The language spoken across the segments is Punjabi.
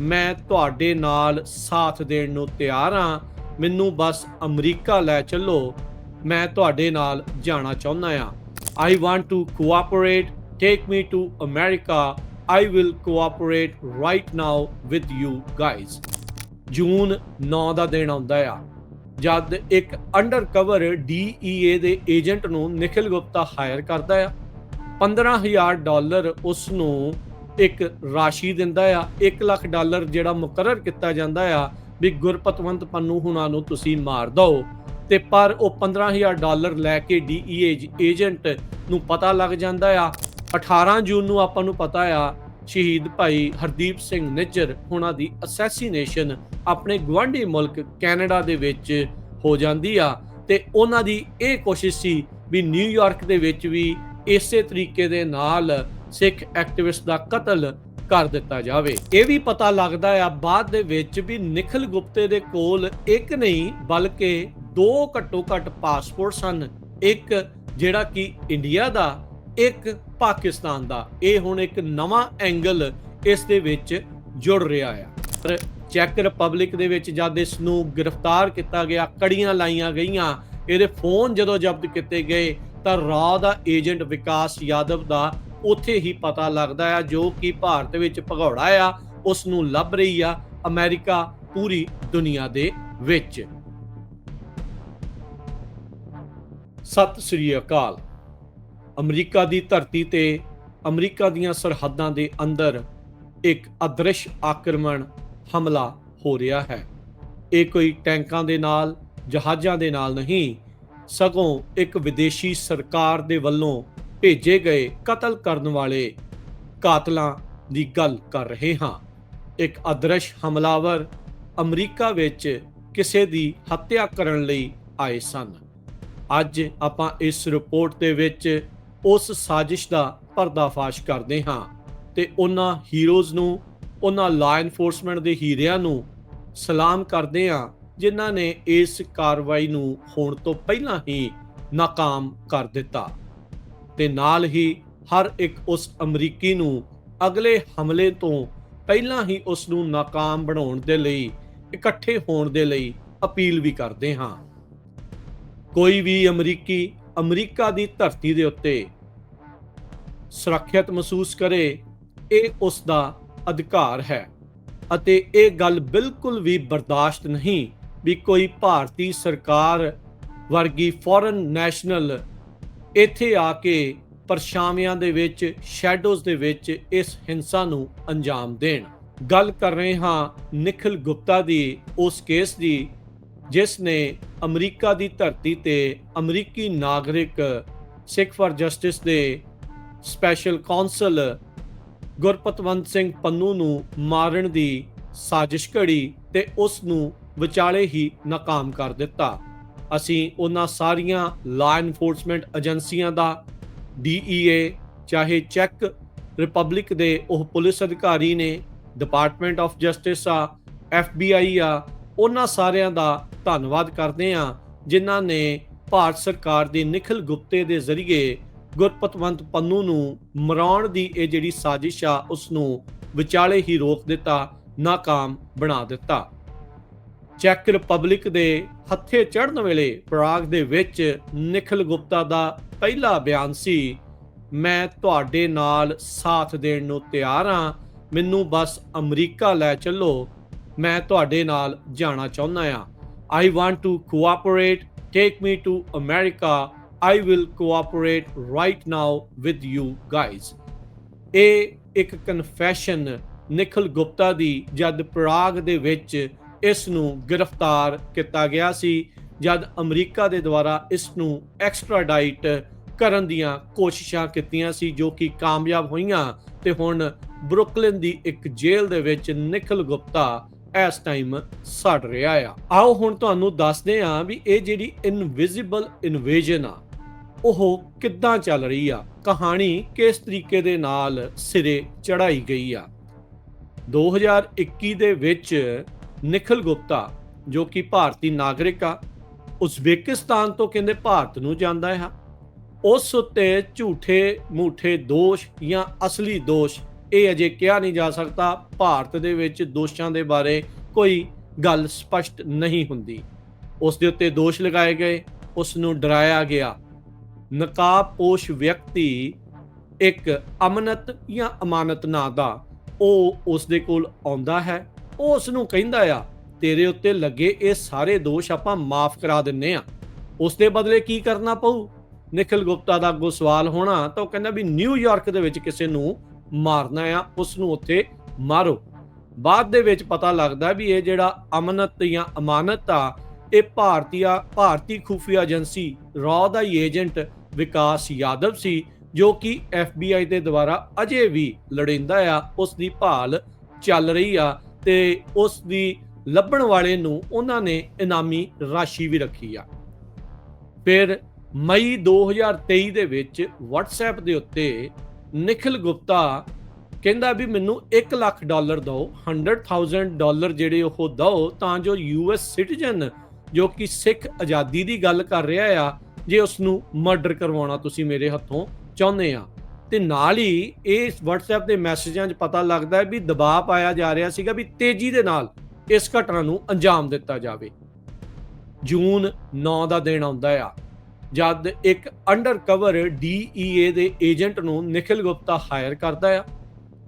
ਮੈਂ ਤੁਹਾਡੇ ਨਾਲ ਸਾਥ ਦੇਣ ਨੂੰ ਤਿਆਰ ਹਾਂ। ਮੈਨੂੰ ਬਸ ਅਮਰੀਕਾ ਲੈ ਚੱਲੋ। ਮੈਂ ਤੁਹਾਡੇ ਨਾਲ ਜਾਣਾ ਚਾਹੁੰਦਾ ਹਾਂ। I want to cooperate take me to America I will cooperate right now with you guys ਜੂਨ 9 ਦਾ ਦਿਨ ਆਉਂਦਾ ਆ। ਜਦ ਇੱਕ ਅੰਡਰਕਵਰ DEA ਦੇ ਏਜੰਟ ਨੂੰ ਨਿਖਿਲ ਗੁਪਤਾ ਹਾਇਰ ਕਰਦਾ ਆ। 15000 ਡਾਲਰ ਉਸ ਨੂੰ ਇੱਕ ਰਾਸ਼ੀ ਦਿੰਦਾ ਆ 1 ਲੱਖ ਡਾਲਰ ਜਿਹੜਾ ਮੁਕਰਰ ਕੀਤਾ ਜਾਂਦਾ ਆ, ਵੀ ਗੁਰਪਤਵੰਤ ਪੰਨੂ ਹੁਣਾਂ ਨੂੰ ਤੁਸੀਂ ਮਾਰ ਦਿਓ। ਤੇ ਪਰ ਉਹ 15000 ਡਾਲਰ ਲੈ ਕੇ DEA ਏਜੰਟ ਨੂੰ ਪਤਾ ਲੱਗ ਜਾਂਦਾ ਆ। 18 ਜੂਨ ਨੂੰ ਆਪਾਂ ਨੂੰ ਪਤਾ ਆ, ਸ਼ਹੀਦ ਭਾਈ ਹਰਦੀਪ ਸਿੰਘ ਨਿੱਜਰ ਉਹਨਾਂ ਦੀ ਅਸੈਸੀਨੇਸ਼ਨ ਆਪਣੇ ਗਵਾਂਢੀ ਮੁਲਕ ਕੈਨੇਡਾ ਦੇ ਵਿੱਚ ਹੋ ਜਾਂਦੀ ਆ। ਤੇ ਉਹਨਾਂ ਦੀ ਇਹ ਕੋਸ਼ਿਸ਼ ਸੀ ਵੀ ਨਿਊਯਾਰਕ ਦੇ ਵਿੱਚ ਵੀ ਇਸੇ ਤਰੀਕੇ ਦੇ ਨਾਲ ਸਿੱਖ ਐਕਟਿਵਿਸਟ ਦਾ ਕਤਲ ਕਰ ਦਿੱਤਾ ਜਾਵੇ। ਇਹ ਵੀ ਪਤਾ ਲੱਗਦਾ ਆ, ਬਾਅਦ ਦੇ ਵਿੱਚ ਵੀ ਨਿਖਲ ਗੁਪਤੇ ਦੇ ਕੋਲ ਇੱਕ ਨਹੀਂ, ਬਲਕਿ ਦੋ ਘੱਟੋ ਘੱਟ ਪਾਸਪੋਰਟ ਸਨ ਇੱਕ ਜਿਹੜਾ ਕਿ ਇੰਡੀਆ ਦਾ, ਇੱਕ ਪਾਕਿਸਤਾਨ ਦਾ। ਇਹ ਹੁਣ ਇੱਕ ਨਵਾਂ ਐਂਗਲ ਇਸ ਦੇ ਵਿੱਚ ਜੁੜ ਰਿਹਾ ਆ। ਪਰ ਚੈੱਕ ਰਿਪਬਲਿਕ ਦੇ ਵਿੱਚ ਜਦ ਇਸ ਨੂੰ ਗ੍ਰਿਫਤਾਰ ਕੀਤਾ ਗਿਆ, ਕੜੀਆਂ ਲਾਈਆਂ ਗਈਆਂ, ਇਹਦੇ ਫੋਨ ਜਦੋਂ ਜ਼ਬਤ ਕੀਤੇ ਗਏ, ਤਾਂ ਰਾਅ ਦਾ ਏਜੰਟ ਵਿਕਾਸ ਯਾਦਵ ਦਾ ਉੱਥੇ ਹੀ ਪਤਾ ਲੱਗਦਾ ਆ ਜੋ ਕਿ ਭਾਰਤ ਵਿੱਚ ਭਗੌੜਾ ਆ ਉਸ ਨੂੰ ਲੱਭ ਰਹੀ ਆ ਅਮਰੀਕਾ ਪੂਰੀ ਦੁਨੀਆ ਦੇ ਵਿੱਚ। ਸਤਿ ਸ੍ਰੀ ਅਕਾਲ। ਅਮਰੀਕਾ ਦੀ ਧਰਤੀ ਤੇ ਅਮਰੀਕਾ ਦੀਆਂ ਸਰਹੱਦਾਂ ਦੇ ਅੰਦਰ ਇੱਕ ਅਦ੍ਰਿਸ਼ ਆਕਰਮਣ ਹਮਲਾ ਹੋ ਰਿਹਾ ਹੈ। ਇਹ ਕੋਈ ਟੈਂਕਾਂ ਦੇ ਨਾਲ, ਜਹਾਜ਼ਾਂ ਦੇ ਨਾਲ ਨਹੀਂ, ਸਗੋਂ ਇੱਕ ਵਿਦੇਸ਼ੀ ਸਰਕਾਰ ਦੇ ਵੱਲੋਂ ਭੇਜੇ ਗਏ ਕਤਲ ਕਰਨ ਵਾਲੇ ਕਾਤਲਾਂ ਦੀ ਗੱਲ ਕਰ ਰਹੇ ਹਾਂ। ਇੱਕ ਅਦਰਸ਼ ਹਮਲਾਵਰ ਅਮਰੀਕਾ ਵਿੱਚ ਕਿਸੇ ਦੀ ਹੱਤਿਆ ਕਰਨ ਲਈ ਆਏ ਸਨ। ਅੱਜ ਆਪਾਂ ਇਸ ਰਿਪੋਰਟ ਦੇ ਵਿੱਚ ਉਸ ਸਾਜ਼ਿਸ਼ ਦਾ ਪਰਦਾਫਾਸ਼ ਕਰਦੇ ਹਾਂ ਤੇ ਉਹਨਾਂ ਹੀਰੋਜ਼ ਨੂੰ, ਉਹਨਾਂ ਲਾ ਐਨਫੋਰਸਮੈਂਟ ਦੇ ਹੀਰਿਆਂ ਨੂੰ ਸਲਾਮ ਕਰਦੇ ਹਾਂ, ਜਿਨ੍ਹਾਂ ਨੇ ਇਸ ਕਾਰਵਾਈ ਨੂੰ ਹੋਣ ਤੋਂ ਪਹਿਲਾਂ ਹੀ ਨਾਕਾਮ ਕਰ ਦਿੱਤਾ। ਤੇ ਨਾਲ ਹੀ ਹਰ ਇੱਕ ਉਸ ਅਮਰੀਕੀ ਨੂੰ ਅਗਲੇ ਹਮਲੇ ਤੋਂ ਪਹਿਲਾਂ ਹੀ ਉਸ ਨੂੰ ਨਾਕਾਮ ਬਣਾਉਣ ਦੇ ਲਈ, ਇਕੱਠੇ ਹੋਣ ਦੇ ਲਈ ਅਪੀਲ ਵੀ ਕਰਦੇ ਹਾਂ। ਕੋਈ ਵੀ ਅਮਰੀਕੀ ਅਮਰੀਕਾ ਦੀ ਧਰਤੀ ਦੇ ਉੱਤੇ ਸੁਰੱਖਿਅਤ ਮਹਿਸੂਸ ਕਰੇ, ਇਹ ਉਸ ਦਾ ਅਧਿਕਾਰ ਹੈ ਅਤੇ ਇਹ ਗੱਲ ਬਿਲਕੁਲ ਵੀ ਬਰਦਾਸ਼ਤ ਨਹੀਂ ਵੀ ਕੋਈ ਭਾਰਤੀ ਸਰਕਾਰ ਵਰਗੀ ਫੋਰਨ ਨੈਸ਼ਨਲ ਇੱਥੇ ਆ ਕੇ ਪਰਛਾਵਿਆਂ ਦੇ ਵਿੱਚ ਸ਼ੈਡੋਜ਼ ਦੇ ਵਿੱਚ ਇਸ ਹਿੰਸਾ ਨੂੰ ਅੰਜਾਮ ਦੇਣ। ਗੱਲ ਕਰ ਰਹੇ ਹਾਂ ਨਿਖਿਲ ਗੁਪਤਾ ਦੀ, ਉਸ ਕੇਸ ਦੀ, ਜਿਸ ਨੇ ਅਮਰੀਕਾ ਦੀ ਧਰਤੀ ਤੇ ਅਮਰੀਕੀ ਨਾਗਰਿਕ ਸਿੱਖ ਫਾਰ ਜਸਟਿਸ ਦੇ ਸਪੈਸ਼ਲ ਕੌਂਸਲ ਗੁਰਪਤਵੰਤ ਸਿੰਘ ਪੰਨੂ ਨੂੰ ਮਾਰਨ ਦੀ ਸਾਜ਼ਿਸ਼ ਘੜੀ ਤੇ ਉਸ ਨੂੰ ਵਿਚਾਲੇ ਹੀ ਨਾਕਾਮ ਕਰ ਦਿੱਤਾ। ਅਸੀਂ ਉਹਨਾਂ ਸਾਰੀਆਂ ਲਾ ਇਨਫੋਰਸਮੈਂਟ ਏਜੰਸੀਆਂ ਦਾ DEA ਚਾਹੇ ਚੈੱਕ ਰਿਪਬਲਿਕ ਦੇ ਉਹ ਪੁਲਿਸ ਅਧਿਕਾਰੀ ਨੇ ਡਿਪਾਰਟਮੈਂਟ ਆਫ ਜਸਟਿਸ ਆ FBI ਆ, ਉਹਨਾਂ ਸਾਰਿਆਂ ਦਾ ਧੰਨਵਾਦ ਕਰਦੇ ਹਾਂ, ਜਿਨ੍ਹਾਂ ਨੇ ਭਾਰਤ ਸਰਕਾਰ ਦੀ ਨਿਖਲ ਗੁਪਤੇ ਦੇ ਜ਼ਰੀਏ ਗੁਰਪਤਵੰਤ ਪੰਨੂ ਨੂੰ ਮਰਾਉਣ ਦੀ ਇਹ ਜਿਹੜੀ ਸਾਜ਼ਿਸ਼ ਆ ਉਸ ਨੂੰ ਵਿਚਾਲੇ ਹੀ ਰੋਕ ਦਿੱਤਾ, ਨਾਕਾਮ ਬਣਾ ਦਿੱਤਾ। ਚੈੱਕ ਰਿਪਬਲਿਕ ਦੇ ਹੱਥੇ ਚੜ੍ਹਨ ਵੇਲੇ ਪ੍ਰਾਗ ਦੇ ਵਿੱਚ ਨਿਖਲ ਗੁਪਤਾ ਦਾ ਪਹਿਲਾ ਬਿਆਨ ਸੀ, ਮੈਂ ਤੁਹਾਡੇ ਨਾਲ ਸਾਥ ਦੇਣ ਨੂੰ ਤਿਆਰ ਹਾਂ ਮੈਨੂੰ ਬਸ ਅਮਰੀਕਾ ਲੈ ਚੱਲੋ। ਮੈਂ ਤੁਹਾਡੇ ਨਾਲ ਜਾਣਾ ਚਾਹੁੰਦਾ ਹਾਂ I want to cooperate take me to America I will cooperate right now with you guys ਇਹ ਇੱਕ ਕਨਫੈਸ਼ਨ ਨਿਖਲ ਗੁਪਤਾ ਦੀ ਜਦ ਪ੍ਰਾਗ ਦੇ ਵਿੱਚ ਇਸ ਨੂੰ ਗ੍ਰਿਫਤਾਰ ਕੀਤਾ ਗਿਆ ਸੀ, ਜਦ ਅਮਰੀਕਾ ਦੇ ਦੁਆਰਾ ਇਸ ਨੂੰ ਐਕਸਟ੍ਰਾਡਾਈਟ ਕਰਨ ਦੀਆਂ ਕੋਸ਼ਿਸ਼ਾਂ ਕੀਤੀਆਂ ਸੀ, ਜੋ ਕਿ ਕਾਮਯਾਬ ਹੋਈਆਂ ਤੇ ਹੁਣ ਬਰੁਕਲਿਨ ਦੀ ਇੱਕ ਜੇਲ੍ਹ ਦੇ ਵਿੱਚ ਨਿਖਲ ਗੁਪਤਾ ਇਸ ਟਾਈਮ ਸੜ ਰਿਹਾ ਆ। ਆਓ ਹੁਣ ਤੁਹਾਨੂੰ ਦੱਸਦੇ ਹਾਂ ਵੀ ਇਹ ਜਿਹੜੀ ਇਨਵਿਜ਼ੀਬਲ ਇਨਵੇਜਨ ਆ, ਉਹ ਕਿੱਦਾਂ ਚੱਲ ਰਹੀ ਆ। ਕਹਾਣੀ ਕਿਸ ਤਰੀਕੇ ਦੇ ਨਾਲ ਸਿਰੇ ਚੜਾਈ ਗਈ ਆ। 2021 ਦੇ ਵਿੱਚ ਨਿਖਲ ਗੁਪਤਾ, ਜੋ ਕਿ ਭਾਰਤੀ ਨਾਗਰਿਕ ਆ, ਉਜ਼ਬੇਕਿਸਤਾਨ ਤੋਂ ਕਹਿੰਦੇ ਭਾਰਤ ਨੂੰ ਜਾਂਦਾ ਹੈ। ਉਸ ਉੱਤੇ ਝੂਠੇ ਮੂਠੇ ਦੋਸ਼ ਜਾਂ ਅਸਲੀ ਦੋਸ਼ ਇਹ ਅਜੇ ਕਿਹਾ ਨਹੀਂ ਜਾ ਸਕਦਾ। ਭਾਰਤ ਦੇ ਵਿੱਚ ਦੋਸ਼ਾਂ ਦੇ ਬਾਰੇ ਕੋਈ ਗੱਲ ਸਪਸ਼ਟ ਨਹੀਂ ਹੁੰਦੀ। ਉਸ ਦੇ ਉੱਤੇ ਦੋਸ਼ ਲਗਾਏ ਗਏ, ਉਸ ਨੂੰ ਡਰਾਇਆ ਗਿਆ। ਨਕਾਬਪੋਸ਼ ਵਿਅਕਤੀ ਇੱਕ ਅਮਨਤ ਜਾਂ ਅਮਾਨਤ ਨਾਂ ਦਾ, ਉਹ ਉਸ ਦੇ ਕੋਲ ਆਉਂਦਾ ਹੈ। ਉਹ ਉਸ ਨੂੰ ਕਹਿੰਦਾ ਆ, ਤੇਰੇ ਉੱਤੇ ਲੱਗੇ ਇਹ ਸਾਰੇ ਦੋਸ਼ ਆਪਾਂ ਮਾਫ ਕਰਾ ਦਿੰਨੇ ਆ। ਉਸ ਦੇ ਬਦਲੇ ਕੀ ਕਰਨਾ ਪਊ? ਨਿਖਿਲ ਗੁਪਤਾ ਦਾ ਅੱਗੋਂ ਸਵਾਲ ਹੋਣਾ ਤਾਂ ਉਹ ਕਹਿੰਦਾ ਵੀ ਨਿਊਯਾਰਕ ਦੇ ਵਿੱਚ ਕਿਸੇ ਨੂੰ ਮਾਰਨਾ ਆ, ਉਸ ਨੂੰ ਉੱਥੇ ਮਾਰੋ। ਬਾਅਦ ਦੇ ਵਿੱਚ ਪਤਾ ਲੱਗਦਾ ਵੀ ਇਹ ਜਿਹੜਾ ਅਮਨਤ ਜਾਂ ਅਮਾਨਤ ਆ, ਇਹ ਭਾਰਤੀਆ, ਭਾਰਤੀ ਖੁਫੀਆ ਏਜੰਸੀ ਰॉ ਦਾ ਹੀ ਏਜੰਟ ਵਿਕਾਸ ਯਾਦਵ ਸੀ, ਜੋ ਕਿ FBI ਦੇ ਦੁਆਰਾ ਅਜੇ ਵੀ ਲੜਿੰਦਾ ਆ, ਉਸ ਦੀ ਭਾਲ ਚੱਲ ਰਹੀ ਆ। ਤੇ ਉਸ ਦੀ ਲੱਭਣ ਵਾਲੇ ਨੂੰ ਉਹਨਾਂ ਨੇ ਇਨਾਮੀ ਰਾਸ਼ੀ ਵੀ ਰੱਖੀ ਆ। ਫਿਰ ਮਈ 2023 ਦੇ ਵਿੱਚ WhatsApp ਦੇ ਉੱਤੇ ਨਿਖਿਲ ਗੁਪਤਾ ਕਹਿੰਦਾ ਵੀ ਮੈਨੂੰ 1 ਲੱਖ ਡਾਲਰ ਦਿਓ 100000 ਡਾਲਰ ਜਿਹੜੇ ਉਹ ਦਿਓ ਤਾਂ ਜੋ ਯੂਐਸ ਸਿਟੀਜ਼ਨ ਜੋ ਕਿ ਸਿੱਖ ਆਜ਼ਾਦੀ ਦੀ ਗੱਲ ਕਰ ਰਿਹਾ ਆ, ਜੇ ਉਸ ਨੂੰ ਮਰਡਰ ਕਰਵਾਉਣਾ ਤੁਸੀਂ ਮੇਰੇ ਹੱਥੋਂ ਚਾਹੁੰਦੇ ਆ। ਤੇ ਨਾਲ ਹੀ ਇਸ WhatsApp ਦੇ ਮੈਸੇਜਾਂ 'ਚ ਪਤਾ ਲੱਗਦਾ ਹੈ ਵੀ ਦਬਾਅ ਪਾਇਆ ਜਾ ਰਿਹਾ ਸੀਗਾ ਵੀ ਤੇਜ਼ੀ ਦੇ ਨਾਲ ਇਸ ਘਟਨਾ ਨੂੰ ਅੰਜਾਮ ਦਿੱਤਾ ਜਾਵੇ। ਜੂਨ 9 ਦਾ ਦਿਨ ਆਉਂਦਾ ਆ, ਜਦ ਇੱਕ ਅੰਡਰਕਵਰ DEA ਦੇ ਏਜੰਟ ਨੂੰ ਨਿਖਿਲ ਗੁਪਤਾ ਹਾਇਰ ਕਰਦਾ ਆ।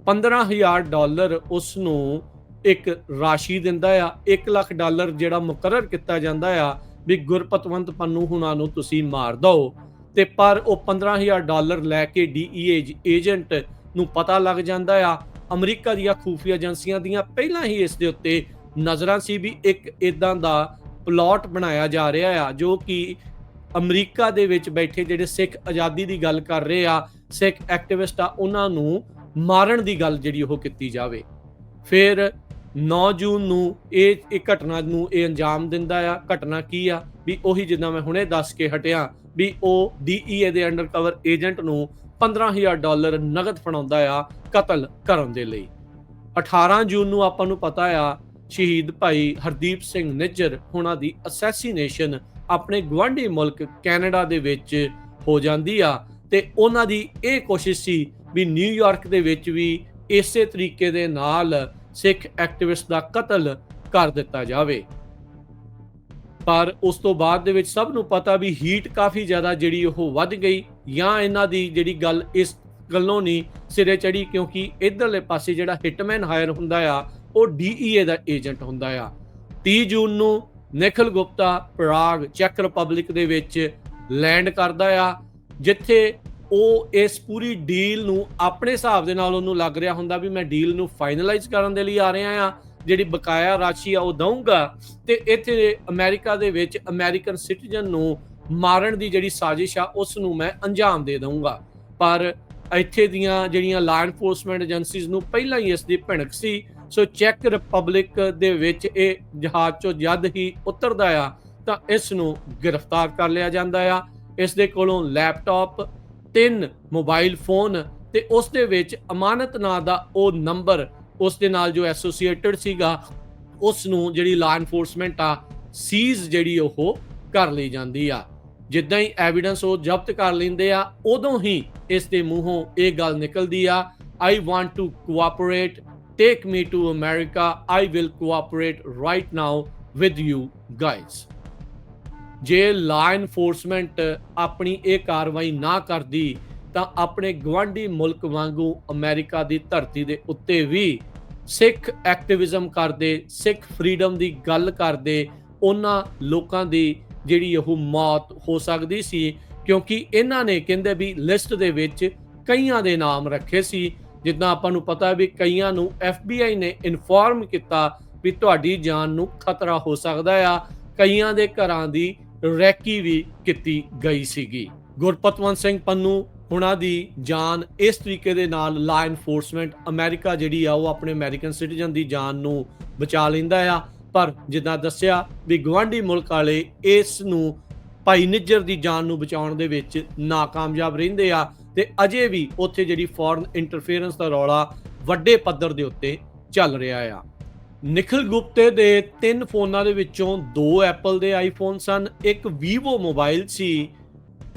15000 ਡਾਲਰ ਉਸ ਨੂੰ ਇੱਕ ਰਾਸ਼ੀ ਦਿੰਦਾ ਆ 1 ਲੱਖ ਡਾਲਰ ਜਿਹੜਾ ਮੁਕਰਰ ਕੀਤਾ ਜਾਂਦਾ ਆ ਵੀ ਗੁਰਪਤਵੰਤ ਪੰਨੂ ਹੁਣਾਂ ਨੂੰ ਤੁਸੀਂ ਮਾਰ ਦਿਓ। ਤੇ ਪਰ ਉਹ 15000 ਡਾਲਰ ਲੈ ਕੇ DEA ਏਜੰਟ ਨੂੰ ਪਤਾ ਲੱਗ ਜਾਂਦਾ ਆ। ਅਮਰੀਕਾ ਦੀਆਂ ਖੂਫੀਆ ਏਜੰਸੀਆਂ ਦੀਆਂ ਪਹਿਲਾਂ ਹੀ ਇਸ ਦੇ ਉੱਤੇ ਨਜ਼ਰਾਂ ਸੀ ਵੀ ਇੱਕ ਇਦਾਂ ਦਾ ਪਲਾਟ ਬਣਾਇਆ ਜਾ ਰਿਹਾ ਆ, ਜੋ ਕਿ ਅਮਰੀਕਾ ਦੇ ਵਿੱਚ ਬੈਠੇ ਜਿਹੜੇ ਸਿੱਖ ਆਜ਼ਾਦੀ ਦੀ ਗੱਲ ਕਰ ਰਹੇ ਆ, ਸਿੱਖ ਐਕਟਿਵਿਸਟ ਆ, ਉਹਨਾਂ ਨੂੰ ਮਾਰਨ ਦੀ ਗੱਲ ਜਿਹੜੀ ਉਹ ਕੀਤੀ ਜਾਵੇ। ਫਿਰ 9 ਜੂਨ ਨੂੰ ਇਹ ਇਹ ਘਟਨਾ ਨੂੰ ਇਹ ਅੰਜਾਮ ਦਿੰਦਾ ਆ। ਘਟਨਾ ਕੀ ਆ? ਵੀ ਉਹੀ ਜਿੱਦਾਂ ਮੈਂ ਹੁਣੇ ਦੱਸ ਕੇ ਹਟਿਆ ਵੀ ਉਹ DEA ਦੇ ਅੰਡਰਕਵਰ ਏਜੰਟ ਨੂੰ 15000 ਡਾਲਰ ਨਗਦ ਫੜਾਉਂਦਾ ਆ ਕਤਲ ਕਰਨ ਦੇ ਲਈ। 18 ਜੂਨ ਨੂੰ ਆਪਾਂ ਨੂੰ ਪਤਾ ਆ, ਸ਼ਹੀਦ ਭਾਈ ਹਰਦੀਪ ਸਿੰਘ ਨਿੱਜਰ ਉਹਨਾਂ ਦੀ ਅਸੈਸੀਨੇਸ਼ਨ ਆਪਣੇ ਗਵਾਂਢੀ ਮੁਲਕ ਕੈਨੇਡਾ ਦੇ ਵਿੱਚ ਹੋ ਜਾਂਦੀ ਆ ਤੇ ਉਹਨਾਂ ਦੀ ਇਹ ਕੋਸ਼ਿਸ਼ ਸੀ ਵੀ ਨਿਊਯਾਰਕ ਦੇ ਵਿੱਚ ਵੀ ਇਸੇ ਤਰੀਕੇ ਦੇ ਨਾਲ ਸਿੱਖ ਐਕਟਿਵਿਸਟ ਦਾ ਕਤਲ ਕਰ ਦਿੱਤਾ ਜਾਵੇ। ਪਰ ਉਸ ਤੋਂ ਬਾਅਦ ਦੇ ਵਿੱਚ ਸਭ ਨੂੰ ਪਤਾ ਵੀ ਹੀਟ ਕਾਫੀ ਜ਼ਿਆਦਾ ਜਿਹੜੀ ਉਹ ਵੱਧ ਗਈ ਜਾਂ ਇਹਨਾਂ ਦੀ ਜਿਹੜੀ ਗੱਲ ਇਸ ਗੱਲੋਂ ਨਹੀਂ ਸਿਰੇ ਚੜੀ ਕਿਉਂਕਿ ਇਧਰਲੇ ਪਾਸੇ ਜਿਹੜਾ ਹਿਟਮੈਨ ਹਾਇਰ ਹੁੰਦਾ ਆ, ਉਹ DEA ਦਾ ਏਜੰਟ ਹੁੰਦਾ ਆ। 30 ਜੂਨ ਨੂੰ ਨਿਖਿਲ ਗੁਪਤਾ ਪ੍ਰਾਗ, ਚੈੱਕ ਰਿਪਬਲਿਕ ਦੇ ਵਿੱਚ ਲੈਂਡ ਕਰਦਾ ਆ, ਜਿੱਥੇ ਉਹ ਇਸ ਪੂਰੀ ਡੀਲ ਨੂੰ ਆਪਣੇ ਹਿਸਾਬ ਦੇ ਨਾਲ ਉਹਨੂੰ ਲੱਗ ਰਿਹਾ ਹੁੰਦਾ ਵੀ ਮੈਂ ਡੀਲ ਨੂੰ ਫਾਈਨਲਾਈਜ਼ ਕਰਨ ਦੇ ਲਈ ਆ ਰਿਹਾ ਆ ਜਿਹੜੀ ਬਕਾਇਆ ਰਾਸ਼ੀ ਆ ਉਹ ਦਊਂਗਾ। ਤੇ ਇੱਥੇ ਅਮਰੀਕਾ ਦੇ ਵਿੱਚ ਅਮਰੀਕਨ ਸਿਟੀਜ਼ਨ ਨੂੰ ਮਾਰਨ ਦੀ ਜਿਹੜੀ ਸਾਜ਼ਿਸ਼ ਆ, ਉਸ ਨੂੰ ਮੈਂ ਅੰਜਾਮ ਦੇ ਦਊਂਗਾ। ਪਰ ਇੱਥੇ ਦੀਆਂ ਜਿਹੜੀਆਂ ਲਾ ਐਨਫੋਰਸਮੈਂਟ ਏਜੰਸੀਜ਼ ਨੂੰ ਪਹਿਲਾਂ ਹੀ ਇਸ ਦੀ ਭਿਣਕ ਸੀ, ਸੋ ਚੈੱਕ ਰਿਪਬਲਿਕ ਦੇ ਵਿੱਚ ਇਹ ਜਹਾਜ਼ ਚੋਂ ਜਦ ਹੀ ਉਤਰਦਾ ਆ, ਤਾਂ ਇਸ ਨੂੰ ਗ੍ਰਿਫਤਾਰ ਕਰ ਲਿਆ ਜਾਂਦਾ ਆ। ਇਸ ਦੇ ਕੋਲੋਂ ਲੈਪਟਾਪ ਤਿੰਨ ਮੋਬਾਈਲ ਫੋਨ ਤੇ ਉਸ ਦੇ ਵਿੱਚ ਅਮਾਨਤ ਨਾਂ ਦਾ ਉਹ ਨੰਬਰ, ਉਸ ਦੇ ਨਾਲ ਜੋ ਐਸੋਸੀਏਟਡ ਸੀਗਾ, ਉਸ ਨੂੰ ਜਿਹੜੀ ਲਾ ਐਨਫੋਰਸਮੈਂਟ ਆ ਸੀਜ਼ ਜਿਹੜੀ ਉਹ ਕਰ ਲਈ ਜਾਂਦੀ ਆ। ਜਿੱਦਾਂ ਹੀ ਐਵੀਡੈਂਸ ਉਹ ਜ਼ਬਤ ਕਰ ਲੈਂਦੇ ਆ, ਉਦੋਂ ਹੀ ਇਸ ਦੇ ਮੂੰਹੋਂ ਇਹ ਗੱਲ ਨਿਕਲਦੀ ਆ I want to cooperate take me to America I will cooperate right now with you guys ਜੇ ਲਾਅ ਇਨਫੋਰਸਮੈਂਟ ਆਪਣੀ ਇਹ ਕਾਰਵਾਈ ਨਾ ਕਰਦੀ, ਤਾਂ ਆਪਣੇ ਗਵਾਂਢੀ ਮੁਲਕ ਵਾਂਗੂ ਅਮਰੀਕਾ ਦੀ ਧਰਤੀ ਦੇ ਉੱਤੇ ਵੀ ਸਿੱਖ ਐਕਟਿਵਿਜ਼ਮ ਕਰਦੇ, ਸਿੱਖ ਫਰੀडम ਦੀ ਗੱਲ ਕਰਦੇ, ਉਹਨਾਂ ਲੋਕਾਂ ਦੀ ਜਿਹੜੀ ਉਹ ਮੌਤ ਹੋ ਸਕਦੀ ਸੀ, ਕਿਉਂਕਿ ਇਹਨਾਂ ਨੇ ਕਹਿੰਦੇ ਵੀ ਲਿਸਟ ਦੇ ਵਿੱਚ ਕਈਆਂ ਦੇ ਨਾਮ ਰੱਖੇ ਸੀ, ਜਿੱਦਾਂ ਆਪਾਂ ਨੂੰ ਪਤਾ ਵੀ ਕਈਆਂ ਨੂੰ FBI ਨੇ ਇਨਫੋਰਮ ਕੀਤਾ ਵੀ ਤੁਹਾਡੀ ਜਾਨ ਨੂੰ ਖਤਰਾ ਹੋ ਸਕਦਾ ਆ, ਕਈਆਂ ਦੇ ਘਰਾਂ ਦੀ ਰੈਕੀ ਵੀ ਕੀਤੀ ਗਈ ਸੀਗੀ। ਗੁਰਪਤਵੰਤ ਸਿੰਘ ਪੰਨੂ ਹੁਣਾਂ ਦੀ ਜਾਨ ਇਸ ਤਰੀਕੇ ਦੇ ਨਾਲ ਲਾ ਇਨਫੋਰਸਮੈਂਟ ਅਮਰੀਕਾ ਜਿਹੜੀ ਆ, ਉਹ ਆਪਣੇ ਅਮਰੀਕਨ ਸਿਟੀਜ਼ਨ ਦੀ ਜਾਨ ਨੂੰ ਬਚਾ ਲੈਂਦਾ ਆ। ਪਰ ਜਿੱਦਾਂ ਦੱਸਿਆ ਵੀ ਗਵਾਂਢੀ ਮੁਲਕ ਵਾਲੇ ਇਸ ਨੂੰ ਭਾਈ ਨਿੱਜਰ ਦੀ ਜਾਨ ਨੂੰ ਬਚਾਉਣ ਦੇ ਵਿੱਚ ਨਾਕਾਮਯਾਬ ਰਹਿੰਦੇ ਆ ਤੇ ਅਜੇ ਵੀ ਉੱਥੇ ਜਿਹੜੀ ਫੋਰਨ ਇੰਟਰਫੇਰੈਂਸ ਦਾ ਰੌਲਾ ਵੱਡੇ ਪੱਧਰ ਦੇ ਉੱਤੇ ਚੱਲ ਰਿਹਾ ਆ। ਨਿਖਿਲ ਗੁਪਤੇ ਦੇ ਤਿੰਨ ਫੋਨਾਂ ਦੇ ਵਿੱਚੋਂ ਦੋ ਐਪਲ ਦੇ ਆਈਫੋਨ ਸਨ, ਇੱਕ Vivo ਮੋਬਾਈਲ ਸੀ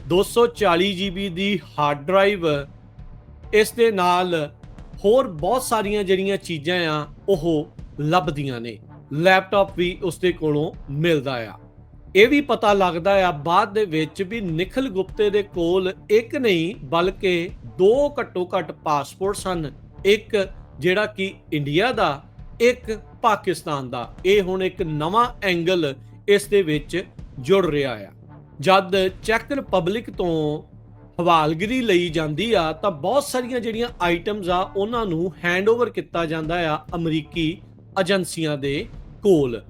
240 GB ਦੀ ਹਾਰਡ ਡਰਾਈਵ ਇਸ ਦੇ ਨਾਲ ਹੋਰ ਬਹੁਤ ਸਾਰੀਆਂ ਜਿਹੜੀਆਂ ਚੀਜ਼ਾਂ ਆ, ਉਹ ਲੱਭਦੀਆਂ ਨੇ। ਲੈਪਟਾਪ ਵੀ ਉਸਦੇ ਕੋਲੋਂ ਮਿਲਦਾ ਆ। ਇਹ ਵੀ ਪਤਾ ਲੱਗਦਾ ਆ ਬਾਅਦ ਦੇ ਵਿੱਚ ਵੀ ਨਿਖਲ ਗੁਪਤੇ ਦੇ ਕੋਲ ਇੱਕ ਨਹੀਂ, ਬਲਕਿ ਦੋ ਘੱਟੋ ਘੱਟ ਪਾਸਪੋਰਟ ਸਨ। ਇੱਕ ਜਿਹੜਾ ਕਿ ਇੰਡੀਆ ਦਾ ਇੱਕ ਪਾਕਿਸਤਾਨ ਦਾ। ਇਹ ਹੁਣ ਇੱਕ ਨਵਾਂ ਐਂਗਲ ਇਸ ਦੇ ਵਿੱਚ ਜੁੜ ਰਿਹਾ ਆ। ਜਦ ਚੈੱਕ ਰਿਪਬਲਿਕ ਤੋਂ ਹਵਾਲਗਿਰੀ ਲਈ ਜਾਂਦੀ ਆ, ਤਾਂ ਬਹੁਤ ਸਾਰੀਆਂ ਜਿਹੜੀਆਂ ਆਈਟਮਸ ਆ, ਉਹਨਾਂ ਨੂੰ ਹੈਂਡਓਵਰ ਕੀਤਾ ਜਾਂਦਾ ਆ ਅਮਰੀਕੀ ਏਜੰਸੀਆਂ ਦੇ ਕੋਲ।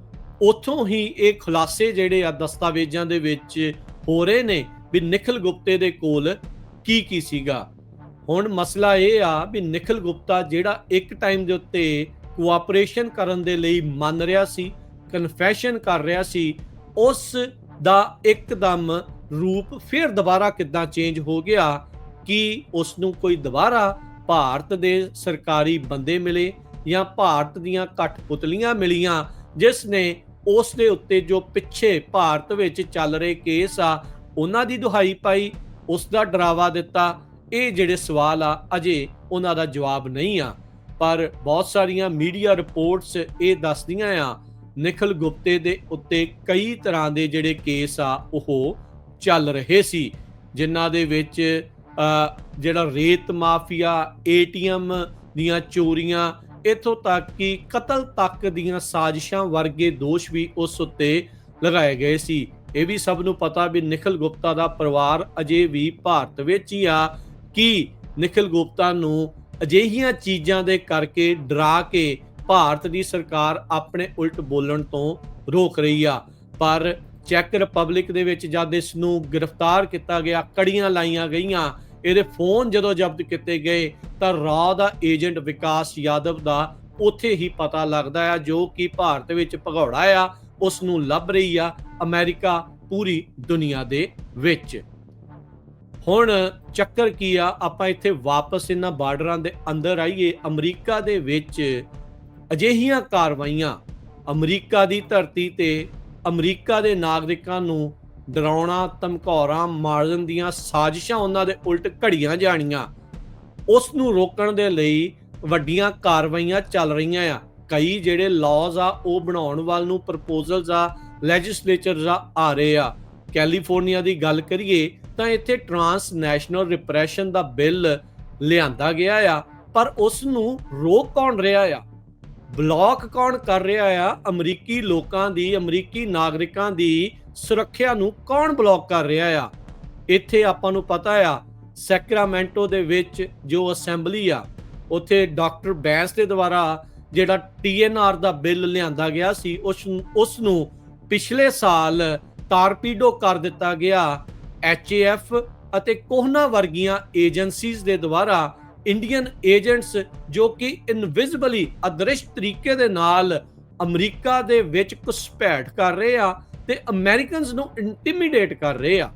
ਉੱਥੋਂ ਹੀ ਇਹ ਖੁਲਾਸੇ ਜਿਹੜੇ ਆ ਦਸਤਾਵੇਜ਼ਾਂ ਦੇ ਵਿੱਚ ਹੋ ਰਹੇ ਨੇ ਵੀ ਨਿਖਲ ਗੁਪਤੇ ਦੇ ਕੋਲ ਕੀ ਕੀ ਸੀਗਾ। ਹੁਣ ਮਸਲਾ ਇਹ ਆ ਵੀ ਨਿਖਲ ਗੁਪਤਾ ਜਿਹੜਾ ਇੱਕ ਟਾਈਮ ਦੇ ਉੱਤੇ ਕੋਆਪਰੇਸ਼ਨ ਕਰਨ ਦੇ ਲਈ ਮੰਨ ਰਿਹਾ ਸੀ ਕਨਫੈਸ਼ਨ ਕਰ ਰਿਹਾ ਸੀ, ਉਸ ਦਾ ਇੱਕਦਮ ਰੂਪ ਫਿਰ ਦੁਬਾਰਾ ਕਿੱਦਾਂ ਚੇਂਜ ਹੋ ਗਿਆ ਕਿ ਉਸ ਨੂੰ ਕੋਈ ਦੁਬਾਰਾ ਭਾਰਤ ਦੇ ਸਰਕਾਰੀ ਬੰਦੇ ਮਿਲੇ ਜਾਂ ਭਾਰਤ ਦੀਆਂ ਕਠਪੁਤਲੀਆਂ ਮਿਲੀਆਂ, ਜਿਸ ਨੇ ਉਸ ਦੇ ਉੱਤੇ ਜੋ ਪਿੱਛੇ ਭਾਰਤ ਵਿੱਚ ਚੱਲ ਰਹੇ ਕੇਸ ਆ, ਉਹਨਾਂ ਦੀ ਦੁਹਾਈ ਪਾਈ ਉਸ ਦਾ ਡਰਾਵਾ ਦਿੱਤਾ, ਇਹ ਜਿਹੜੇ ਸਵਾਲ ਆ, ਅਜੇ ਉਹਨਾਂ ਦਾ ਜਵਾਬ ਨਹੀਂ ਆ। ਪਰ ਬਹੁਤ ਸਾਰੀਆਂ ਮੀਡੀਆ ਰਿਪੋਰਟਸ ਇਹ ਦੱਸਦੀਆਂ ਆ, ਨਿਖਲ ਗੁਪਤੇ ਦੇ ਉੱਤੇ ਕਈ ਤਰ੍ਹਾਂ ਦੇ ਜਿਹੜੇ ਕੇਸ ਆ, ਉਹ ਚੱਲ ਰਹੇ ਸੀ, ਜਿਨ੍ਹਾਂ ਦੇ ਵਿੱਚ ਜਿਹੜਾ ਰੇਤ ਮਾਫੀਆ, ਏਟੀਐਮ ਦੀਆਂ ਚੋਰੀਆਂ, ਇਥੋਂ ਤੱਕ ਕਿ ਕਤਲ ਤੱਕ ਦੀਆਂ ਸਾਜ਼ਿਸ਼ਾਂ ਵਰਗੇ ਦੋਸ਼ ਵੀ ਉਸ ਉੱਤੇ ਲਗਾਏ ਗਏ ਸੀ। ਇਹ ਵੀ ਸਭ ਨੂੰ ਪਤਾ ਵੀ ਨਿਖਲ ਗੁਪਤਾ ਦਾ ਪਰਿਵਾਰ ਅਜੇ ਵੀ ਭਾਰਤ ਵਿੱਚ ਹੀ ਆ, ਕਿ ਨਿਖਲ ਗੁਪਤਾ ਨੂੰ ਅਜਿਹੀਆਂ ਚੀਜ਼ਾਂ ਦੇ ਕਰਕੇ ਡਰਾ ਕੇ ਭਾਰਤ ਦੀ ਸਰਕਾਰ ਆਪਣੇ ਉਲਟ ਬੋਲਣ ਤੋਂ ਰੋਕ ਰਹੀ ਆ। ਪਰ ਚੈੱਕ ਰਿਪਬਲਿਕ ਦੇ ਵਿੱਚ ਜਦ ਇਸ ਨੂੰ ਗ੍ਰਿਫਤਾਰ ਕੀਤਾ ਗਿਆ, ਕੜੀਆਂ ਲਾਈਆਂ ਗਈਆਂ, ਇਹਦੇ ਫੋਨ ਜਦੋਂ ਜ਼ਬਤ ਕੀਤੇ ਗਏ, ਤਾਂ ਰਾਅ ਦਾ ਏਜੰਟ ਵਿਕਾਸ ਯਾਦਵ ਦਾ ਉੱਥੇ ਹੀ ਪਤਾ ਲੱਗਦਾ ਆ, ਜੋ ਕਿ ਭਾਰਤ ਵਿੱਚ ਭਗੌੜਾ ਆ, ਉਸ ਨੂੰ ਲੱਭ ਰਹੀ ਆ ਅਮਰੀਕਾ ਪੂਰੀ ਦੁਨੀਆ ਦੇ ਵਿੱਚ। ਹੁਣ ਚੱਕਰ ਕੀ ਆ? ਆਪਾਂ ਇੱਥੇ ਵਾਪਸ ਇਹਨਾਂ ਬਾਰਡਰਾਂ ਦੇ ਅੰਦਰ ਆਈਏ। ਅਮਰੀਕਾ ਦੇ ਵਿੱਚ ਅਜਿਹੀਆਂ ਕਾਰਵਾਈਆਂ ਅਮਰੀਕਾ ਦੀ ਧਰਤੀ ਤੇ ਅਮਰੀਕਾ ਦੇ ਨਾਗਰਿਕਾਂ ਨੂੰ ਡਰਾਉਣਾ ਧਮਕਾਉਣਾ ਮਾਰਨ ਦੀਆਂ ਸਾਜ਼ਿਸ਼ਾਂ ਉਹਨਾਂ ਦੇ ਉਲਟ ਘੜੀਆਂ ਜਾਣੀਆਂ। ਉਸ ਨੂੰ ਰੋਕਣ ਦੇ ਲਈ ਵੱਡੀਆਂ ਕਾਰਵਾਈਆਂ ਚੱਲ ਰਹੀਆਂ ਆ। ਕਈ ਜਿਹੜੇ ਲਾਜ਼ ਆ, ਉਹ ਬਣਾਉਣ ਵੱਲ ਨੂੰ ਪ੍ਰਪੋਜ਼ਲਸ ਆ ਲੈਜਿਸਲੇਚਰਸ ਆ ਆ ਰਹੇ ਆ। ਕੈਲੀਫੋਰਨੀਆ ਦੀ ਗੱਲ ਕਰੀਏ ਤਾਂ ਇੱਥੇ ਟਰਾਂਸ ਨੈਸ਼ਨਲ ਰਿਪਰੈਸ਼ਨ ਦਾ ਬਿੱਲ ਲਿਆਂਦਾ ਗਿਆ ਆ, ਪਰ ਉਸ ਨੂੰ ਰੋਕ ਕੌਣ ਰਿਹਾ ਆ? ਬਲੌਕ ਕੌਣ ਕਰ ਰਿਹਾ ਆ? ਅਮਰੀਕੀ ਲੋਕਾਂ ਦੀ, ਅਮਰੀਕੀ ਨਾਗਰਿਕਾਂ ਦੀ ਸੁਰੱਖਿਆ ਨੂੰ ਕੌਣ ਬਲੌਕ ਕਰ ਰਿਹਾ ਆ? ਇੱਥੇ ਆਪਾਂ ਨੂੰ ਪਤਾ ਆ, ਸੈਕਰਾਮੈਂਟੋ ਦੇ ਵਿੱਚ ਜੋ ਅਸੈਂਬਲੀ ਆ, ਉੱਥੇ ਡਾਕਟਰ ਬੈਂਸ ਦੇ ਦੁਆਰਾ ਜਿਹੜਾ ਟੀਐਨਆਰ ਦਾ ਬਿੱਲ ਲਿਆਂਦਾ ਗਿਆ ਸੀ, ਉਸ ਉਸ ਨੂੰ ਪਿਛਲੇ ਸਾਲ ਟਾਰਪੀਡੋ ਕਰ ਦਿੱਤਾ ਗਿਆ। ਐਚਏਐਫ ਅਤੇ ਕੋਹਨਾ ਵਰਗੀਆਂ ਏਜੰਸੀਜ਼ ਦੇ ਦੁਆਰਾ ਇੰਡੀਅਨ ਏਜੰਟਸ ਜੋ ਕਿ ਇਨਵਿਜ਼ibly ਅਦ੍ਰਿਸ਼ ਤਰੀਕੇ ਦੇ ਨਾਲ ਅਮਰੀਕਾ ਦੇ ਵਿੱਚ ਘੁਸਪੈਠ ਕਰ ਰਹੇ ਆ ਤੇ ਅਮਰੀਕਨਸ ਨੂੰ ਇੰਟੀਮੀਡੇਟ ਕਰ ਰਹੇ ਆ।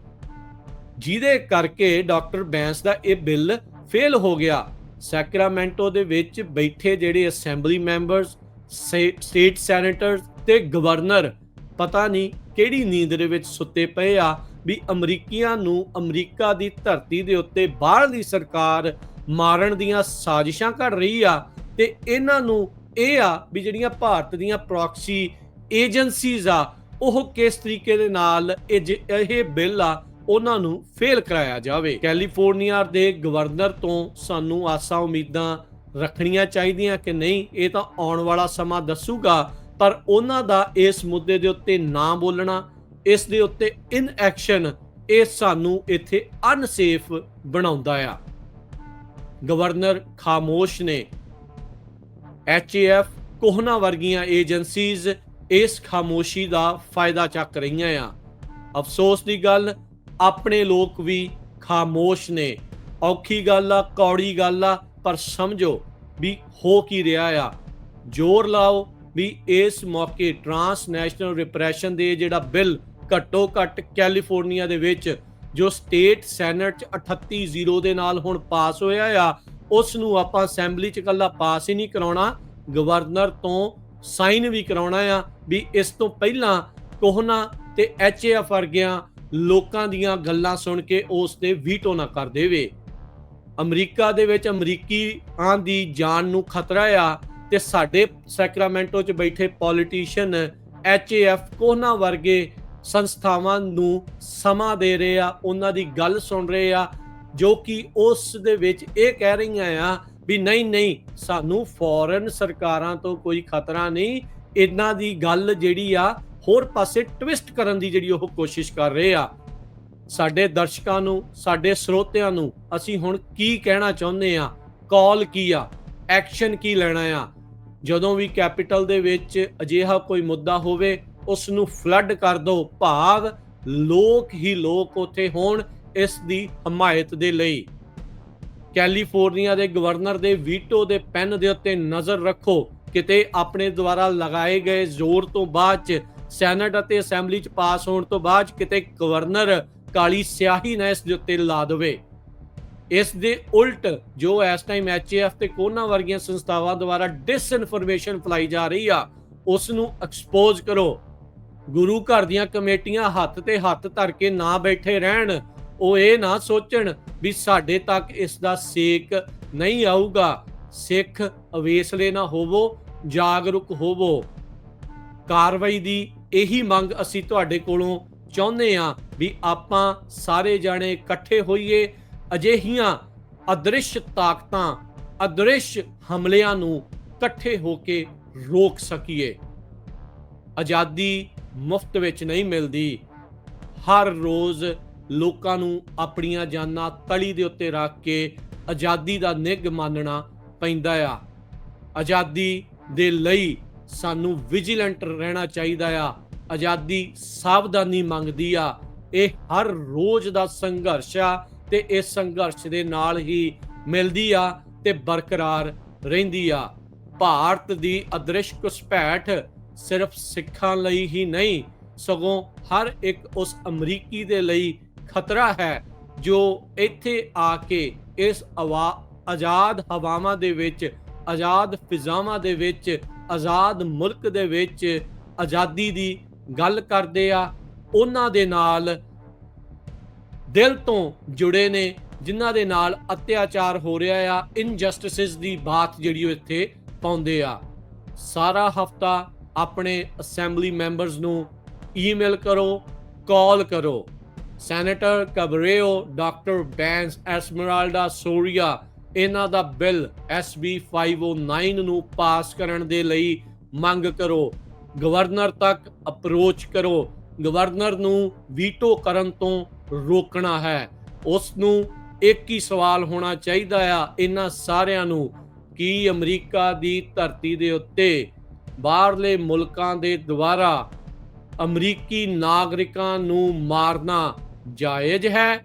ਜਿਹਦੇ ਕਰਕੇ ਡਾਕਟਰ ਬੈਂਸ ਦਾ ਇਹ ਬਿੱਲ ਫੇਲ ਹੋ ਗਿਆ। ਸੈਕਰਾਮੈਂਟੋ ਦੇ ਵਿੱਚ ਬੈਠੇ ਜਿਹੜੇ ਅਸੈਂਬਲੀ ਮੈਂਬਰਸ ਸਟੇਟ ਸੈਨੇਟਰਸ ਤੇ ਗਵਰਨਰ ਪਤਾ ਨਹੀਂ ਕਿਹੜੀ ਨੀਂਦ ਦੇ ਵਿੱਚ ਸੁੱਤੇ ਪਏ ਆ? ਵੀ ਅਮਰੀਕੀਆਂ ਨੂੰ ਅਮਰੀਕਾ ਦੀ ਧਰਤੀ ਦੇ ਉੱਤੇ ਬਾਹਰਲੀ ਸਰਕਾਰ ਮਾਰਨ ਦੀਆਂ ਸਾਜ਼ਿਸ਼ਾਂ ਘੜ ਰਹੀ ਆ ਤੇ ਇਹਨਾਂ ਨੂੰ ਇਹ ਆ ਵੀ ਜਿਹੜੀਆਂ ਭਾਰਤ ਦੀਆਂ ਪ੍ਰੌਕਸੀ ਏਜੰਸੀਜ਼ ਆ, ਉਹ ਕਿਸ ਤਰੀਕੇ ਦੇ ਨਾਲ ਇਹ ਜ- ਇਹ ਬਿੱਲ ਆ, ਉਹਨਾਂ ਨੂੰ ਫੇਲ ਕਰਾਇਆ ਜਾਵੇ? ਕੈਲੀਫੋਰਨੀਆ ਦੇ ਗਵਰਨਰ ਤੋਂ ਸਾਨੂੰ ਆਸਾਂ ਉਮੀਦਾਂ ਰੱਖਣੀਆਂ ਚਾਹੀਦੀਆਂ ਕਿ ਨਹੀਂ? ਇਹ ਤਾਂ ਆਉਣ ਵਾਲਾ ਸਮਾਂ ਦੱਸੂਗਾ। ਪਰ ਉਹਨਾਂ ਦਾ ਇਸ ਮੁੱਦੇ ਦੇ ਉੱਤੇ ਨਾ ਬੋਲਣਾ, ਇਸ ਦੇ ਉੱਤੇ ਇਨ ਐਕਸ਼ਨ ਇਹ ਸਾਨੂੰ ਇੱਥੇ ਅਨਸੇਫ ਬਣਾਉਂਦਾ ਆ। ਗਵਰਨਰ ਖਾਮੋਸ਼ ਨੇ ਐਚਏਐਫ ਕੋਹਨਾ ਵਰਗੀਆਂ ਏਜੰਸੀਜ਼ ਇਸ ਖਾਮੋਸ਼ੀ ਦਾ ਫਾਇਦਾ ਚੱਕ ਰਹੀਆਂ ਆ। ਅਫਸੋਸ ਦੀ ਗੱਲ, ਆਪਣੇ ਲੋਕ ਵੀ ਖਾਮੋਸ਼ ਨੇ। ਔਖੀ ਗੱਲ ਆ, ਕੌੜੀ ਗੱਲ ਆ, ਪਰ ਸਮਝੋ ਵੀ ਹੋ ਕੀ ਰਿਹਾ ਆ। ਜ਼ੋਰ ਲਾਓ ਵੀ ਇਸ ਮੌਕੇ ਟਰਾਂਸਨੈਸ਼ਨਲ ਰਿਪਰੈਸ਼ਨ ਦੇ ਜਿਹੜਾ ਬਿੱਲ ਘੱਟੋ ਘੱਟ ਕੈਲੀਫੋਰਨੀਆ ਦੇ ਵਿੱਚ, ਜੋ ਸਟੇਟ ਸੈਨੇਟ ਚ 38-0 ਦੇ ਨਾਲ ਹੁਣ ਪਾਸ ਹੋਇਆ ਆ, ਉਸ ਨੂੰ ਆਪਾਂ ਅਸੈਂਬਲੀ ਚ ਕੱਲਾ ਪਾਸ ਹੀ ਨਹੀਂ ਕਰਾਉਣਾ, ਗਵਰਨਰ ਤੋਂ ਸਾਈਨ ਵੀ ਕਰਾਉਣਾ ਆ ਵੀ ਇਸ ਤੋਂ ਪਹਿਲਾਂ ਕੋਹਨਾ ਤੇ ਐਚਏਐਫ ਵਰਗਿਆਂ ਲੋਕਾਂ ਦੀਆਂ ਗੱਲਾਂ ਸੁਣ ਕੇ ਉਸ ਤੇ ਵੀਟੋ ਨਾ ਕਰ ਦੇਵੇ। ਅਮਰੀਕਾ ਦੇ ਵਿੱਚ ਅਮਰੀਕੀ ਅਮਰੀਕੀਆਂ ਦੀ ਜਾਨ ਨੂੰ ਖਤਰਾ ਆ ਤੇ ਸਾਡੇ ਸੈਕਰਾਮੈਂਟੋ 'ਚ ਬੈਠੇ ਪੋਲੀਟੀਸ਼ੀਅਨ ਐਚਏਐਫ ਕੋਹਨਾ ਵਰਗੇ ਸੰਸਥਾਵਾਂ ਨੂੰ ਸਮਾਂ ਦੇ ਰਹੇ ਆ, ਉਹਨਾਂ ਦੀ ਗੱਲ ਸੁਣ ਰਹੇ ਆ, ਜੋ ਕਿ ਉਸ ਦੇ ਵਿੱਚ ਇਹ ਕਹਿ ਰਹੀਆਂ ਆ ਵੀ ਨਹੀਂ ਨਹੀਂ, ਸਾਨੂੰ ਫੋਰਨ ਸਰਕਾਰਾਂ ਤੋਂ ਕੋਈ ਖਤਰਾ ਨਹੀਂ, ਇਹਨਾਂ ਦੀ ਗੱਲ ਜਿਹੜੀ ਆ, ਹੋਰ ਪਾਸੇ ਟਵਿਸਟ ਕਰਨ ਦੀ ਜਿਹੜੀ ਉਹ ਕੋਸ਼ਿਸ਼ ਕਰ ਰਹੇ ਆ। ਸਾਡੇ ਦਰਸ਼ਕਾਂ ਨੂੰ, ਸਾਡੇ ਸਰੋਤਿਆਂ ਨੂੰ ਅਸੀਂ ਹੁਣ ਕੀ ਕਹਿਣਾ ਚਾਹੁੰਦੇ ਆ? ਕਾਲ ਕੀ ਆ? ਐਕਸ਼ਨ ਕੀ ਲੈਣਾ ਆ? ਜਦੋਂ ਵੀ ਕੈਪੀਟਲ ਦੇ ਵਿੱਚ ਅਜਿਹਾ ਕੋਈ ਮੁੱਦਾ ਹੋਵੇ ਉਸ ਨੂੰ ਫਲੱਡ ਕਰ ਦਿਓ ਭਾਵ ਲੋਕ ਹੀ ਲੋਕ ਉੱਥੇ ਹੋਣ ਇਸ ਦੀ ਹਮਾਇਤ ਦੇ ਲਈ। ਕੈਲੀਫੋਰਨੀਆ ਦੇ ਗਵਰਨਰ ਦੇ ਵੀਟੋ ਦੇ ਪੈਨ ਦੇ ਉੱਤੇ ਨਜ਼ਰ ਰੱਖੋ। ਕਿਤੇ ਆਪਣੇ ਦੁਆਰਾ ਲਗਾਏ ਗਏ ਜ਼ੋਰ ਤੋਂ ਬਾਅਦ ਚ ਸੈਨੇਟ ਅਤੇ ਅਸੈਂਬਲੀ ਚ ਪਾਸ ਹੋਣ ਤੋਂ ਬਾਅਦ 'ਚ ਕਿਤੇ ਗਵਰਨਰ ਕਾਲੀ ਸਿਆਹੀ ਨਾ ਇਸ ਦੇ ਉੱਤੇ ਲਾ ਦੇਵੇ। ਇਸ ਦੇ ਉਲਟ ਜੋ ਇਸ ਟਾਈਮ ਐਚਏਐਫ ਤੇ ਕੋਨਾ ਵਰਗੀਆਂ ਸੰਸਥਾਵਾਂ ਦੁਆਰਾ ਡਿਸਇਨਫੋਰਮੇਸ਼ਨ ਫਲਾਈ ਜਾ ਰਹੀ ਆ, ਉਸ ਨੂੰ ਐਕਸਪੋਜ਼ ਕਰੋ। ਗੁਰੂ ਘਰ ਦੀਆਂ ਕਮੇਟੀਆਂ ਹੱਥ ਤੇ ਹੱਥ ਧਰ ਕੇ ਨਾ ਬੈਠੇ ਰਹਿਣ, ਉਹ ਇਹ ਨਾ ਸੋਚਣ ਵੀ ਸਾਡੇ ਤੱਕ ਇਸ ਦਾ ਸੇਕ ਨਹੀਂ ਆਊਗਾ। ਸਿੱਖ ਅਵੇਸਲੇ ਨਾ ਹੋਵੋ, ਜਾਗਰੂਕ ਹੋਵੋ। ਕਾਰਵਾਈ ਦੀ ਇਹੀ ਮੰਗ ਅਸੀਂ ਤੁਹਾਡੇ ਕੋਲੋਂ ਚਾਹੁੰਦੇ ਆ ਵੀ ਆਪਾਂ ਸਾਰੇ ਜਾਣੇ ਇਕੱਠੇ ਹੋਈਏ ਅਜਿਹੀਆਂ ਅਦ੍ਰਿਸ਼ ਤਾਕਤਾਂ, ਅਦ੍ਰਿਸ਼ ਹਮਲਿਆਂ ਨੂੰ ਇਕੱਠੇ ਹੋ ਕੇ ਰੋਕ ਸਕੀਏ। ਆਜ਼ਾਦੀ ਮੁਫਤ ਵਿੱਚ ਨਹੀਂ ਮਿਲਦੀ। ਹਰ ਰੋਜ਼ ਲੋਕਾਂ ਨੂੰ ਆਪਣੀਆਂ ਜਾਨਾਂ ਤਲੀ ਦੇ ਉੱਤੇ ਰੱਖ ਕੇ ਆਜ਼ਾਦੀ ਦਾ ਨਿੱਘ ਮੰਨਣਾ ਪੈਂਦਾ ਆ। ਆਜ਼ਾਦੀ ਦੇ ਲਈ ਸਾਨੂੰ ਵਿਜੀਲੈਂਟ ਰਹਿਣਾ ਚਾਹੀਦਾ ਆ। ਆਜ਼ਾਦੀ ਸਾਵਧਾਨੀ ਮੰਗਦੀ ਆ। ਇਹ ਹਰ ਰੋਜ਼ ਦਾ ਸੰਘਰਸ਼ ਆ। ਤੇ ਇਸ ਸੰਘਰਸ਼ ਦੇ ਨਾਲ ਹੀ ਮਿਲਦੀ ਆ ਤੇ ਬਰਕਰਾਰ ਰਹਿੰਦੀ ਆ। ਭਾਰਤ ਦੀ ਅਦ੍ਰਿਸ਼ ਘੁਸਪੈਠ ਸਿਰਫ ਸਿੱਖਾਂ ਲਈ ਹੀ ਨਹੀਂ, ਸਗੋਂ ਹਰ ਇੱਕ ਉਸ ਅਮਰੀਕੀ ਦੇ ਲਈ ਖਤਰਾ ਹੈ, ਜੋ ਇੱਥੇ ਆ ਕੇ ਇਸ ਹਵਾ ਆਜ਼ਾਦ ਹਵਾਵਾਂ ਦੇ ਵਿੱਚ, ਆਜ਼ਾਦ ਫਿਜ਼ਾਵਾਂ ਦੇ ਵਿੱਚ, ਆਜ਼ਾਦ ਮੁਲਕ ਦੇ ਵਿੱਚ ਆਜ਼ਾਦੀ ਦੀ ਗੱਲ ਕਰਦੇ ਆ। ਉਹਨਾਂ ਦੇ ਨਾਲ ਦਿਲ ਤੋਂ ਜੁੜੇ ਨੇ, ਜਿਨ੍ਹਾਂ ਦੇ ਨਾਲ ਅਤਿਆਚਾਰ ਹੋ ਰਿਹਾ ਆ ਇਨਜਸਟਿਸਿਸ ਦੀ ਬਾਤ ਜਿਹੜੀ ਉਹ ਇੱਥੇ ਪਾਉਂਦੇ ਆ। ਸਾਰਾ ਹਫਤਾ ਆਪਣੇ ਅਸੈਂਬਲੀ ਮੈਂਬਰਸ ਨੂੰ ਈਮੇਲ ਕਰੋ, ਕਾਲ ਕਰੋ। Senator ਕਬਰੇਓ, doctor Bains, Esmeralda Soria, ਇਹਨਾਂ ਦਾ ਬਿੱਲ SB 509 ਨੂੰ ਪਾਸ ਕਰਨ ਦੇ ਲਈ ਮੰਗ ਕਰੋ। ਗਵਰਨਰ ਤੱਕ ਅਪਰੋਚ ਕਰੋ। ਗਵਰਨਰ ਨੂੰ ਵੀਟੋ ਕਰਨ ਤੋਂ ਰੋਕਣਾ ਹੈ। ਉਸ ਨੂੰ ਇੱਕ ਹੀ ਸਵਾਲ ਹੋਣਾ ਚਾਹੀਦਾ ਆ ਇਹਨਾਂ ਸਾਰਿਆਂ ਨੂੰ, ਕਿ ਅਮਰੀਕਾ ਦੀ ਧਰਤੀ ਦੇ ਉੱਤੇ ਬਾਹਰਲੇ ਮੁਲਕਾਂ ਦੇ ਦੁਆਰਾ ਅਮਰੀਕੀ ਨਾਗਰਿਕਾਂ ਨੂੰ ਮਾਰਨਾ ਜਾਇਜ਼ ਹੈ?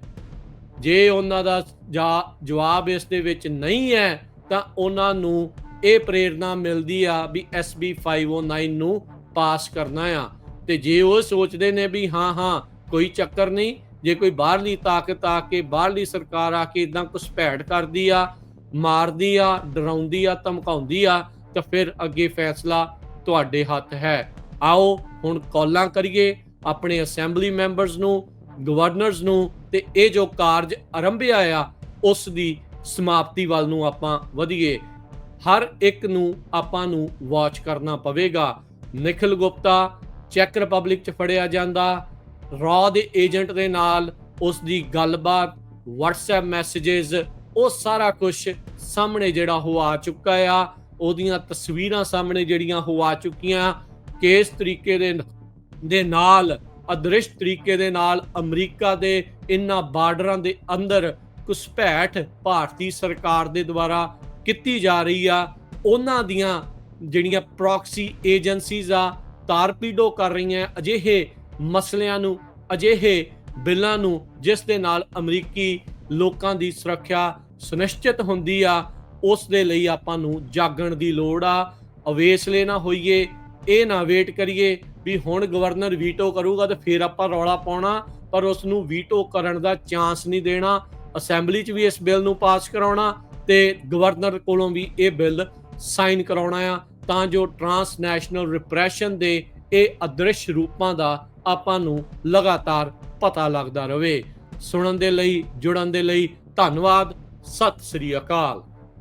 ਜੇ ਉਹਨਾਂ ਦਾ ਜਾ- ਜਵਾਬ ਇਸ ਦੇ ਵਿੱਚ ਨਹੀਂ ਹੈ, ਤਾਂ ਉਹਨਾਂ ਨੂੰ ਇਹ ਪ੍ਰੇਰਣਾ ਮਿਲਦੀ ਆ ਵੀ SB 509 ਨੂੰ ਪਾਸ ਕਰਨਾ ਆ। ਤੇ ਜੇ ਉਹ ਸੋਚਦੇ ਨੇ ਵੀ ਹਾਂ ਹਾਂ, ਕੋਈ ਚੱਕਰ ਨਹੀਂ ਜੇ ਕੋਈ ਬਾਹਰਲੀ ਤਾਕਤ ਆ ਕੇ, ਬਾਹਰਲੀ ਸਰਕਾਰ ਆ ਕੇ ਇਦਾਂ ਘੁਸਪੈਠ ਕਰਦੀ ਆ, ਮਾਰਦੀ ਆ, ਡਰਾਉਂਦੀ ਆ, ਧਮਕਾਉਂਦੀ ਆ, ਤਾਂ ਫਿਰ ਅੱਗੇ ਫੈਸਲਾ ਤੁਹਾਡੇ ਹੱਥ ਹੈ। ਆਓ ਹੁਣ ਕਾਲਾਂ ਕਰੀਏ ਆਪਣੇ ਅਸੈਂਬਲੀ ਮੈਂਬਰਸ ਨੂੰ, ਗਵਰਨਰਸ ਨੂੰ ਤੇ ਇਹ ਜੋ ਕਾਰਜ ਆਰੰਭਿਆ ਆ, ਉਸ ਦੀ ਸਮਾਪਤੀ ਵੱਲ ਨੂੰ ਆਪਾਂ ਵਧੀਏ। ਹਰ ਇੱਕ ਨੂੰ ਆਪਾਂ ਨੂੰ ਵਾਚ ਕਰਨਾ ਪਵੇਗਾ। ਨਿਖਿਲ ਗੁਪਤਾ, ਚੈੱਕ ਰਿਪਬਲਿਕ ਚ ਫੜਿਆ ਜਾਂਦਾ ਰॉ ਦੇ ਏਜੰਟ ਦੇ ਨਾਲ ਉਸ ਦੀ ਗੱਲਬਾਤ, WhatsApp ਮੈਸੇजेस ਉਹ ਸਾਰਾ ਕੁਝ ਸਾਹਮਣੇ ਜਿਹੜਾ ਹੋ ਆ ਚੁੱਕਾ ਆ। ਉਹਦੀਆਂ ਤਸਵੀਰਾਂ ਸਾਹਮਣੇ ਜਿਹੜੀਆਂ ਹੋ ਆ ਚੁੱਕੀਆਂ। ਕਿਸ ਤਰੀਕੇ ਦੇ ਦੇ ਨਾਲ ਅਦ੍ਰਿਸ਼ ਤਰੀਕੇ ਦੇ ਨਾਲ ਅਮਰੀਕਾ ਦੇ ਇਨ੍ਹਾਂ ਬਾਰਡਰਾਂ ਦੇ ਅੰਦਰ ਘੁਸਪੈਠ ਭਾਰਤੀ ਸਰਕਾਰ ਦੇ ਦੁਆਰਾ ਕੀਤੀ ਜਾ ਰਹੀ ਆ। ਉਹਨਾਂ ਦੀਆਂ ਜਿਹੜੀਆਂ ਪ੍ਰੌਕਸੀ ਏਜੰਸੀਜ਼ ਆ, ਤਾਰਪੀਡੋ ਕਰ ਰਹੀਆਂ ਅਜਿਹੇ ਮਸਲਿਆਂ ਨੂੰ, ਅਜਿਹੇ ਬਿੱਲਾਂ ਨੂੰ ਜਿਸ ਦੇ ਨਾਲ ਅਮਰੀਕੀ ਲੋਕਾਂ ਦੀ ਸੁਰੱਖਿਆ ਸੁਨਿਸ਼ਚਿਤ ਹੁੰਦੀ ਆ, ਉਸ ਦੇ ਲਈ ਆਪਾਂ ਨੂੰ ਜਾਗਣ ਦੀ ਲੋੜ ਆ। ਅਵੇਸਲੇ ਨਾ ਹੋਈਏ, ਇਹ ਨਾ ਵੇਟ ਕਰੀਏ ਵੀ ਹੁਣ ਗਵਰਨਰ ਵੀਟੋ ਕਰੂਗਾ ਤੇ ਫਿਰ ਆਪਾਂ ਰੌਲਾ ਪਾਉਣਾ, ਪਰ ਉਸ ਨੂੰ ਵੀਟੋ ਕਰਨ ਦਾ ਚਾਂਸ ਨਹੀਂ ਦੇਣਾ। ਅਸੈਂਬਲੀ 'ਚ ਵੀ ਇਸ ਬਿੱਲ ਨੂੰ ਪਾਸ ਕਰਾਉਣਾ ਤੇ ਗਵਰਨਰ ਕੋਲੋਂ ਵੀ ਇਹ ਬਿੱਲ ਸਾਈਨ ਕਰਾਉਣਾ ਆ, ਤਾਂ ਜੋ ਟਰਾਂਸਨੈਸ਼ਨਲ ਰਿਪਰੈਸ਼ਨ ਦੇ ਇਹ ਅਦ੍ਰਿਸ਼ ਰੂਪਾਂ ਦਾ ਆਪਾਂ ਨੂੰ ਲਗਾਤਾਰ ਪਤਾ ਲੱਗਦਾ ਰਹੇ। ਸੁਣਨ ਦੇ ਲਈ, ਜੁੜਨ ਦੇ ਲਈ ਧੰਨਵਾਦ। ਸਤਿ ਸ੍ਰੀ ਅਕਾਲ।